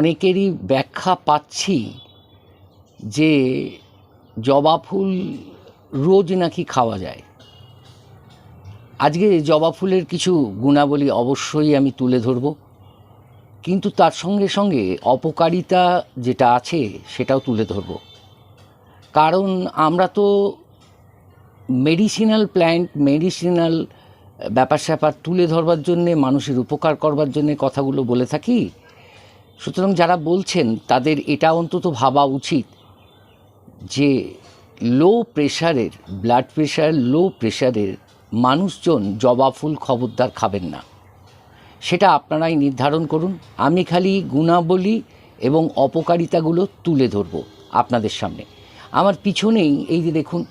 অনেকেরই ব্যাখ্যা পাচ্ছি যে জবা ফুল রোজ নাকি খাওয়া যায়। আজকে জবা ফুলের কিছু গুণাবলী অবশ্যই আমি তুলে ধরব, কিন্তু তার সঙ্গে সঙ্গে অপকারিতা যেটা আছে সেটাও তুলে ধরব। কারণ আমরা তো মেডিসিনাল প্ল্যান্ট, মেডিসিনাল ব্যাপার স্যাপার তুলে ধরবার জন্যে, মানুষের উপকার করবার জন্যে কথাগুলো বলে থাকি সুতরাং যারা বলছেন তাদের এটা অন্তত ভাবা উচিত যে লো প্রেশারের ব্লাড প্রেশার লো প্রেশারের মানুষজন জবা ফুল খবরদার খাবেন না। সেটা আপনারাই নির্ধারণ করুন। আমি খালি গুণাবলী এবং অপকারিতাগুলো তুলে ধরব আপনাদের সামনে। আমার পিছনেই, এই যে দেখুন,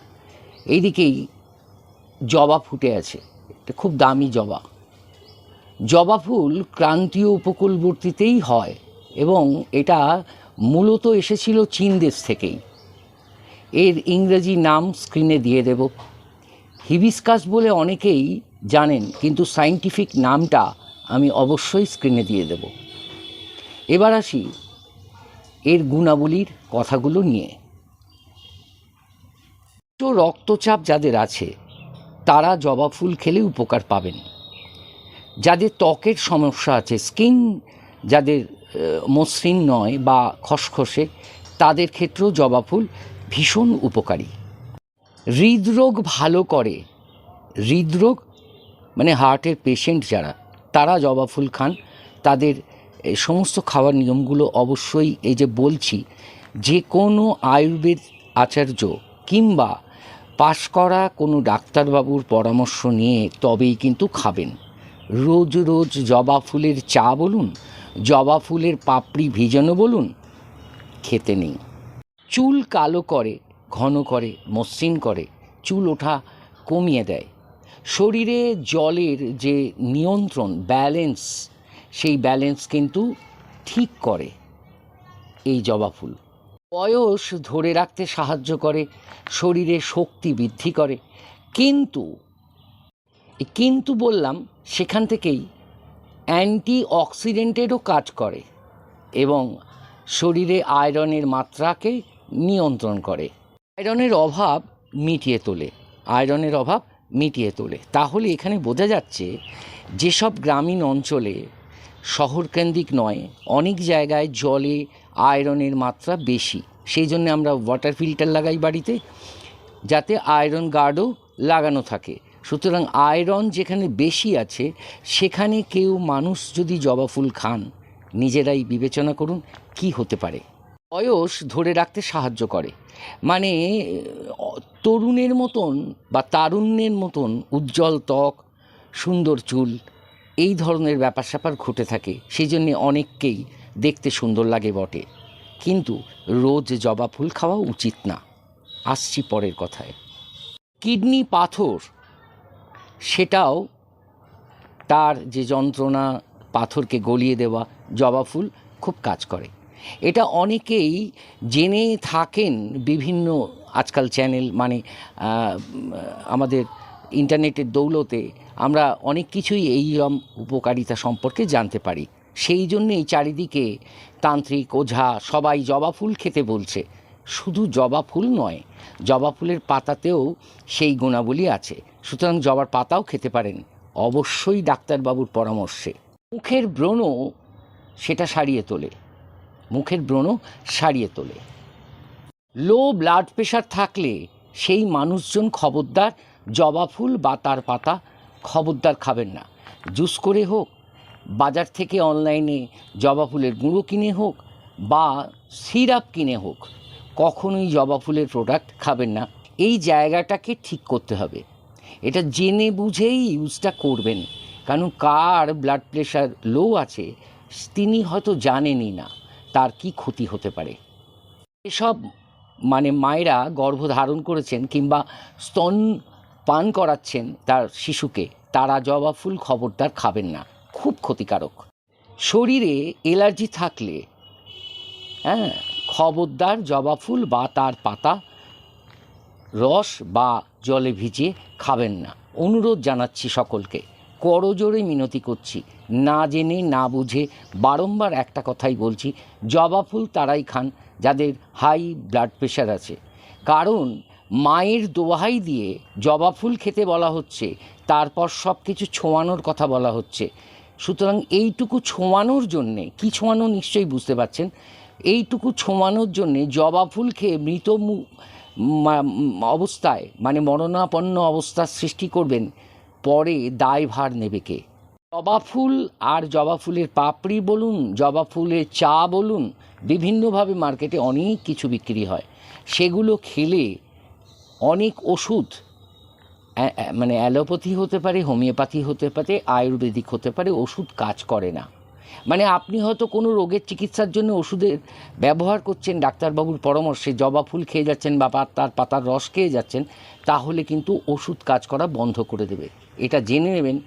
এইদিকেই জবা ফুটে আছে। এটা খুব দামি জবা। জবা ফুল ক্রান্তীয় উপকূলবর্তীতেই হয়। এবং এটা মূলত এসেছিল চীন দেশ থেকেই। এর ইংরেজি নাম স্ক্রিনে দিয়ে দেব। হিবিস্কাস বলে অনেকেই জানেন, কিন্তু সাইন্টিফিক নামটা আমি অবশ্যই স্ক্রিনে দিয়ে দেব। এবার আসি এর গুণাবলীর কথাগুলো নিয়ে। রক্তচাপ যাদের আছে, তারা জবা ফুল খেলে উপকার পাবেন। যাদের ত্বকের সমস্যা আছে, স্কিন যাদের মসৃণ নয় বা খসখসে, তাদের ক্ষেত্রেও জবা ফুল ভীষণ উপকারী। হৃদরোগ ভালো করে, হৃদরোগ মানে হার্টের পেশেন্ট যারা, তারা জবা ফুল খান। তাদের সমস্ত খাওয়ার নিয়মগুলো অবশ্যই এই যে বলছি, যে কোনো আয়ুর্বেদ আচার্য কিংবা পাশ করা কোনো ডাক্তারবাবুর পরামর্শ নিয়ে তবেই কিন্তু খাবেন। রোজ রোজ জবা ফুলের চা বলুন জবা ফুলের পাপড়ি ভিজানো বলুন? খেতে নেই। চুল কালো করে, ঘন করে, মসৃণ করে, চুল ওঠা কমিয়ে দেয়। শরীরে জলের যে নিয়ন্ত্রণ ব্যালেন্স সেই ব্যালেন্স কিন্তু ঠিক করে এই জবা ফুল। বয়স ধরে রাখতে সাহায্য করে, শরীরে শক্তি বৃদ্ধি করে। কিন্তু কিন্তু বললাম, সেখান থেকেই অ্যান্টি অক্সিডেন্টেরও কাজ করে এবং শরীরে আয়রনের মাত্রাকে নিয়ন্ত্রণ করে। আয়রনের অভাব মিটিয়ে তোলে, আয়রনের অভাব মিটিয়ে তোলে। তাহলে এখানে বোঝা যাচ্ছে যেসব গ্রামীণ অঞ্চলে শহরকেন্দ্রিক নয়, অনেক জায়গায় জলে আয়রনের মাত্রা বেশি। সেই জন্য আমরা ওয়াটার ফিল্টার লাগাই বাড়িতে, যাতে আয়রন গার্ডও লাগানো থাকে। সুতরাং আয়রন যেখানে বেশি আছে, সেখানে কেউ মানুষ যদি জবা ফুল খান, নিজেরাই বিবেচনা করুন কি হতে পারে। বয়স ধরে রাখতে সাহায্য করে। মানে তরুণের মতন বা তারুণ্যের মতন উজ্জ্বল ত্বক, সুন্দর চুল, এই ধরনের ব্যাপার স্যাপার ঘটে থাকে। সেই জন্যে অনেককেই দেখতে সুন্দর লাগে বটে। কিন্তু রোজ জবা ফুল খাওয়া উচিত না। আসছি পরের কথায়। কিডনি পাথর সেটাও তার যে যন্ত্রণা, পাথরকে গলিয়ে দেওয়া, জবা ফুল খুব কাজ করে। এটা অনেকেই জেনে থাকেন বিভিন্ন আজকাল চ্যানেল মানে আমাদের ইন্টারনেটের দৌলতে আমরা অনেক কিছুই এই রকম উপকারিতা সম্পর্কে জানতে পারি। সেই জন্যেই চারিদিকে তান্ত্রিক, ওঝা, সবাই জবা ফুল খেতে বলছে। শুধু জবা ফুল নয়, জবা ফুলের পাতাতেও সেই গুণাবলী আছে। সুতরাং জবার পাতাও খেতে পারেন। অবশ্যই ডাক্তারবাবুর পরামর্শে। মুখের ব্রণ সেটা সারিয়ে তোলে। মুখের ব্রণ সারিয়ে তোলে। লো ব্লাড প্রেশার থাকলে সেই মানুষজন খবরদার, জবা ফুল বা তার পাতা খবরদার খাবেন না। জুস করে হোক, বাজার থেকে অনলাইনে জবা ফুলের গুঁড়ো কিনে হোক বা সিরাপ কিনে হোক, কখনোই জবা ফুলের প্রোডাক্ট খাবেন না। এই জায়গাটাকে ঠিক করতে হবে। এটা জেনে বুঝেই ইউজটা করবেন। কারণ কার ব্লাড প্রেশার লো আছে, তিনি হয়তো জানেনই না তার কি ক্ষতি হতে পারে। এসব মানে মায়েরা গর্ভধারণ করেছেন কিংবা স্তন পান করাচ্ছেন তার শিশুকে, তারা জবা ফুল খবরদার খাবেন না, খুব ক্ষতিকারক। শরীরে এলার্জি থাকলে হ্যাঁ খবরদার জবা ফুল বা তার পাতা, রস বা জলে ভিজিয়ে খাবেন না। অনুরোধ জানাচ্ছি সকলকে করজোরে মিনতি করছি। না জেনে, না বুঝে বারংবার একটা কথাই বলছি, জবা ফুল তারাই খান যাদের হাই ব্লাড প্রেশার আছে। কারণ মায়ের দোহাই দিয়ে জবা ফুল খেতে বলা হচ্ছে, তারপর সব কিছু ছোঁয়ানোর কথা বলা হচ্ছে। সুতরাং এইটুকু ছোঁয়ানোর জন্যে, কি ছোঁয়ানো নিশ্চয়ই বুঝতে পারছেন? এইটুকু ছোঁয়ানোর জন্যে জবা ফুল খেয়ে মৃত অবস্থায় মানে মরণাপন্ন অবস্থার সৃষ্টি করবেন, পরে দায়ভার নেবে কে? জবা ফুল আর জবা ফুলের পাপড়ি বলুন, জবা ফুলের চা বলুন, বিভিন্নভাবে মার্কেটে অনেক কিছু বিক্রি হয়। সেগুলো খেলে অনেক ওষুধ মানে অ্যালোপ্যাথি হতে পারে, হোমিওপ্যাথি হতে পারে, আয়ুর্বেদিক হতে পারে, ওষুধ কাজ করে না। মানে আপনি হয়তো কোনো রোগের চিকিৎসার জন্য ওষুধের ব্যবহার করছেন, ডাক্তারবাবুর পরামর্শে জবা ফুল খেয়ে যাচ্ছেন বা পাতার পাতার রস খেয়ে যাচ্ছেন, তাহলে কিন্তু ওষুধ কাজ করা বন্ধ করে দেবে। এটা জেনে নেবেন,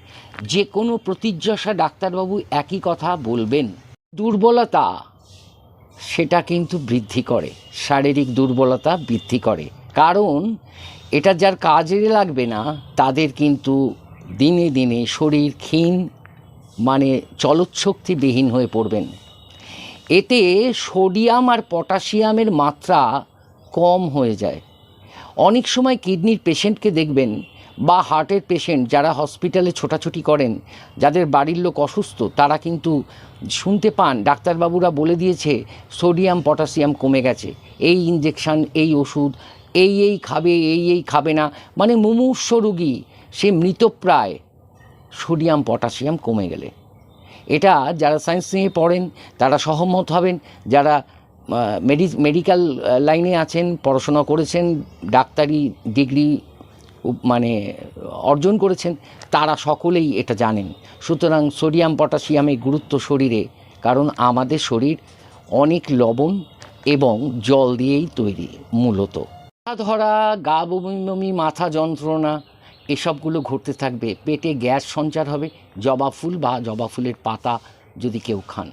যে কোনো প্রতিজ্ঞাসা ডাক্তারবাবু একই কথা বলবেন। দুর্বলতা, সেটা কিন্তু বৃদ্ধি করে, শারীরিক দুর্বলতা বৃদ্ধি করে। কারণ এটা যার কাজে লাগবে না, তাদের কিন্তু দিনে দিনে শরীর ক্ষীণ মানে চলৎশক্তিবিহীন হয়ে পড়বেন। এতে সোডিয়াম আর পটাশিয়ামের মাত্রা কম হয়ে যায়। অনেক সময় কিডনির পেশেন্টকে দেখবেন বা হার্টের পেশেন্ট যারা হসপিটালে ছোটাছুটি করেন, যাদের বাড়ির লোক অসুস্থ, তারা কিন্তু শুনতে পান, ডাক্তারবাবুরা বলে দিয়েছে সোডিয়াম, পটাশিয়াম কমে গেছে। এই ইঞ্জেকশান এই ওষুধ, এই এই খাবে, এই এই খাবে না। মানে মুমূর্ষ রুগী, সে মৃতপ্রায় সোডিয়াম, পটাশিয়াম কমে গেলে। এটা যারা সায়েন্স নিয়ে পড়েন, তারা সহমত হবেন। যারা মেডি মেডিকেল লাইনে আছেন, পড়াশোনা করেছেন, ডাক্তারি ডিগ্রি মানে অর্জন করেছেন, তারা সকলেই এটা জানেন। সুতরাং সোডিয়াম পটাশিয়ামের গুরুত্ব শরীরে, কারণ আমাদের শরীর অনেক লবণ এবং জল দিয়েই তৈরি, মূলত। ধরা গা বমি, মাথা যন্ত্রণা এসবগুলো ঘটতে থাকবে। পেটে গ্যাস সঞ্চার হবে, জবা ফুল বা জবা ফুলের পাতা যদি কেউ খান।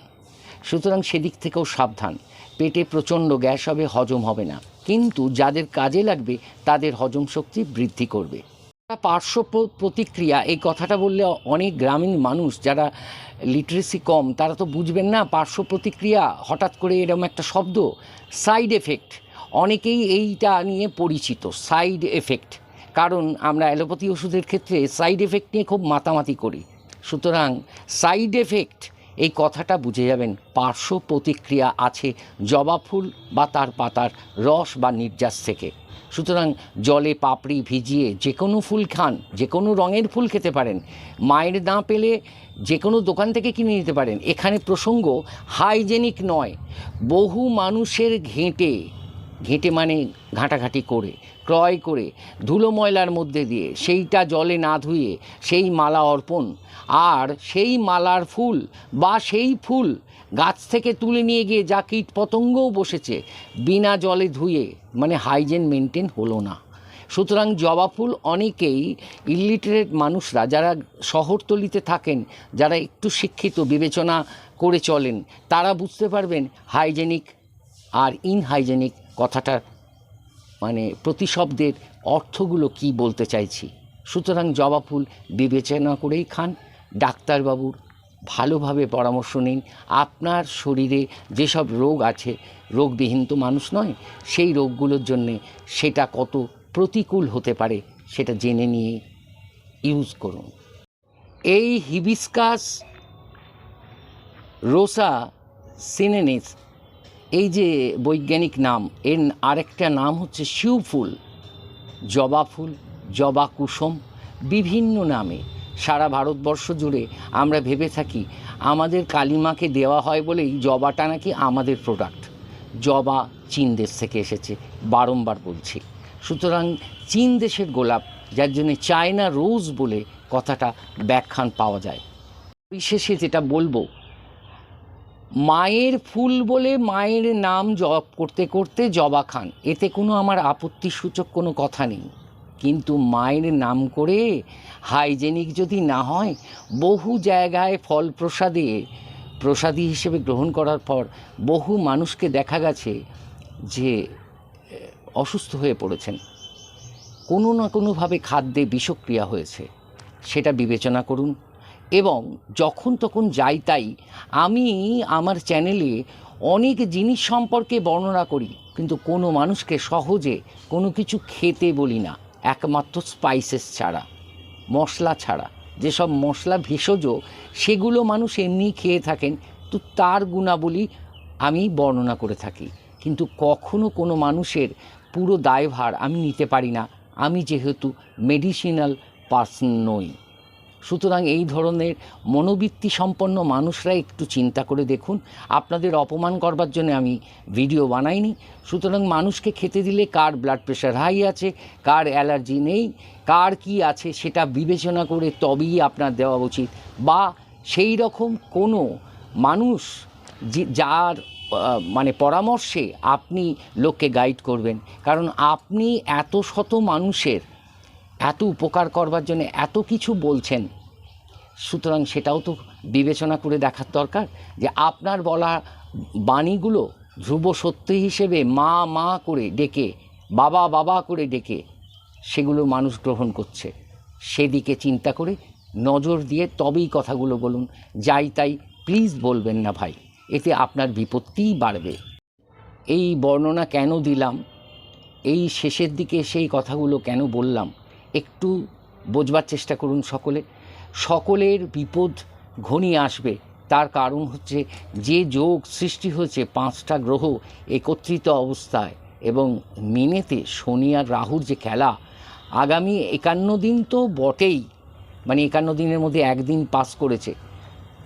সুতরাং সেদিক থেকেও সাবধান। পেটে প্রচণ্ড গ্যাস হবে, হজম হবে না। কিন্তু যাদের কাজে লাগবে, তাদের হজম শক্তি বৃদ্ধি করবে। পার্শ্ব প্র- প্রতিক্রিয়া, এই কথাটা বললে অনেক গ্রামীণ মানুষ যারা লিটারেসি কম, তারা তো বুঝবেন না, পার্শ্ব প্রতিক্রিয়া হঠাৎ করে এরকম একটা শব্দ সাইড এফেক্ট অনেকেই এইটা নিয়ে পরিচিত সাইড এফেক্ট কারণ আমরা অ্যালোপ্যাথি ওষুধের ক্ষেত্রে সাইড এফেক্ট নিয়ে খুব মাতামাতি করি। সুতরাং সাইড এফেক্ট, এই কথাটা বুঝে যাবেন, পার্শ্ব প্রতিক্রিয়া আছে জবা ফুল বা তার পাতার রস বা নির্যাস থেকে। সুতরাং জলে পাপড়ি ভিজিয়ে যে কোনো ফুল খান, যে কোনো রঙের ফুল খেতে পারেন, মায়ের না পেলে যে কোনো দোকান থেকে কিনে নিতে পারেন। এখানে প্রসঙ্গ, হাইজেনিক নয়, বহু মানুষের ঘেঁটে ঘেঁটে মানে ঘাঁটাঘাঁটি করে, ক্রয় করে, ধুলো ময়লার মধ্যে দিয়ে সেইটা জলে না ধুয়ে সেই মালা অর্পণ। আর সেই মালার ফুল বা সেই ফুল গাছ থেকে তুলে নিয়ে গিয়ে যা কীট পতঙ্গও বসেছে, বিনা জলে ধুয়ে মানে হাইজেন মেনটেন হলো না। সুতরাং জবা ফুল অনেকেই ইলিটারেট মানুষরা, যারা শহরতলিতে থাকেন, যারা একটু শিক্ষিত, বিবেচনা করে চলেন, তারা বুঝতে পারবেন হাইজেনিক আর ইনহাইজেনিক কথাটার মানে প্রতিশব্দের অর্থগুলো কি বলতে চাইছি? সুতরাং জবা ফুল বিবেচনা করেই খান। ডাক্তারবাবুর ভালোভাবে পরামর্শ নিন। আপনার শরীরে যেসব রোগ আছে, রোগবিহীন তো মানুষ নয়, সেই রোগগুলোর জন্যে সেটা কত প্রতিকূল হতে পারে সেটা জেনে নিয়ে ইউজ করুন। এই হিবিস্কাস রোসা সিনেনিস এই যে বৈজ্ঞানিক নাম, এর আরেকটা নাম হচ্ছে শিউফুল জবা ফুল, জবা কুসুম, বিভিন্ন নামে। সারা ভারতবর্ষ জুড়ে আমরা ভেবে থাকি আমাদের কালিমাকে দেওয়া হয় বলেই জবাটা নাকি আমাদের প্রোডাক্ট জবা চীন দেশ থেকে এসেছে, বারংবার বলছি। সুতরাং চীন দেশের গোলাপ, যার জন্য চায়না রোজ বলে কথাটা ব্যাখ্যান পাওয়া যায়। বিশেষে যেটা বলব মায়ের ফুল বলে মায়ের নাম জপ করতে করতে জবা খান। এতে কোনো আমার আপত্তিসূচক কোনো কথা নেই। কিন্তু মায়ের নাম করে হাইজেনিক যদি না হয়, বহু জায়গায় ফল প্রসাদে, প্রসাদী হিসেবে গ্রহণ করার পর বহু মানুষকে দেখা গেছে যে অসুস্থ হয়ে পড়েছেন। কোনো না কোনোভাবে খাদ্যে বিষক্রিয়া হয়েছে। সেটা বিবেচনা করুন। এবং যখন তখন যাই তাই, আমি আমার চ্যানেলে অনেক জিনিস সম্পর্কে বর্ণনা করি, কিন্তু কোনো মানুষকে সহজে কোনো কিছু খেতে বলি না, একমাত্র স্পাইসেস ছাড়া, মশলা ছাড়া। যেসব মশলা ভেষজ, সেগুলো মানুষ এমনি খেয়ে থাকেন, তো তার গুণাবলী আমি বর্ণনা করে থাকি। কিন্তু কখনো কোনো মানুষের পুরো দায়ভার আমি নিতে পারি না, আমি যেহেতু মেডিসিনাল পার্সন নই। সুতরাং এই ধরনের মনোবৃত্তি সম্পন্ন মানুষরা একটু চিন্তা করে দেখুন। আপনাদের অপমান করবার জন্য আমি ভিডিও বানাইনি। সুতরাং মানুষকে খেতে দিলে কার ব্লাড প্রেশার হাই আছে, কার অ্যালার্জি নেই, কার কি আছে সেটা বিবেচনা করে তবেই আপনার দেওয়া উচিত। বা সেই রকম কোনো মানুষ যার মানে পরামর্শে আপনি লোককে গাইড করবেন। কারণ আপনি এত শত মানুষের এত উপকার করবার জন্য এত কিছু বলছেন। সুতরাং সেটাও তো বিবেচনা করে দেখার দরকার যে আপনার বলা বাণীগুলো ধ্রুব সত্য হিসেবে মা মা করে ডেকে, বাবা বাবা করে ডেকে সেগুলো মানুষ গ্রহণ করছে। সেদিকে চিন্তা করে নজর দিয়ে তবেই কথাগুলো বলুন। যাই তাই প্লিজ বলবেন না ভাই, এতে আপনার বিপত্তিই বাড়বে। এই বর্ণনা কেন দিলাম? এই শেষের দিকে সেই কথাগুলো কেন বললাম? একটু বোঝবার চেষ্টা করুন সকলে। সকলের বিপদ ঘনিয়ে আসবে, তার কারণ হচ্ছে যে যোগ সৃষ্টি হয়েছে পাঁচটা গ্রহ একত্রিত অবস্থায় এবং মিনেতে শনি আর রাহুর যে খেলা, আগামী একান্ন দিন তো বটেই মানে একান্ন দিনের মধ্যে একদিন পাস করেছে,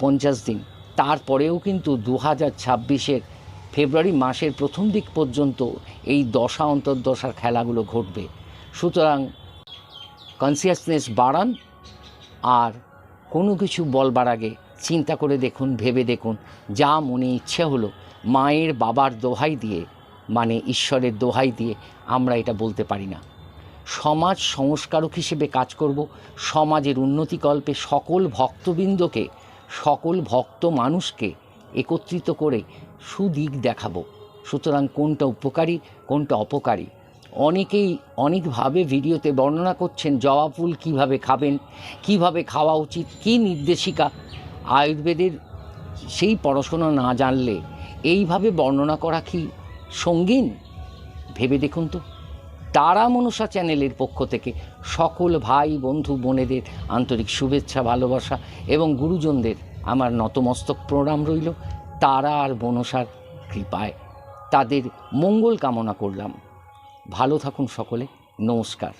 পঞ্চাশ দিন। তারপরেও কিন্তু দু হাজার ছাব্বিশের ফেব্রুয়ারি মাসের প্রথম দিক পর্যন্ত এই দশা, অন্তর্দশার খেলাগুলো ঘটবে। সুতরাং কনসিয়াসনেস বাড়ান আর কোনো কিছু বলবার আগে চিন্তা করে দেখুন, ভেবে দেখুন, যা মনে ইচ্ছে হলো মায়ের বাবার দোহাই দিয়ে মানে ঈশ্বরের দোহাই দিয়ে আমরা এটা বলতে পারি না। সমাজ সংস্কারক হিসেবে কাজ করব, সমাজের উন্নতিকল্পে সকল ভক্তবৃন্দকে, সকল ভক্ত মানুষকে একত্রিত করে সুদিক দেখাবো। সুতরাং কোনটা উপকারী, কোনটা অপকারী? অনেকেই অনেকভাবে ভিডিওতে বর্ণনা করছেন জবা ফুল কীভাবে খাবেন, কীভাবে খাওয়া উচিত, কী নির্দেশিকা। আয়ুর্বেদের সেই পড়াশোনা না জানলে এইভাবে বর্ণনা করা কি সঙ্গীন? ভেবে দেখুন তো। তারা মনসা চ্যানেলের পক্ষ থেকে সকল ভাই, বন্ধু, বোনেদের আন্তরিক শুভেচ্ছা, ভালোবাসা এবং গুরুজনদের আমার নতমস্তক প্রণাম রইল। তারা আর মনসার কৃপায়। তাদের মঙ্গল কামনা করলাম। ভালো থাকুন সকলে। নমস্কার।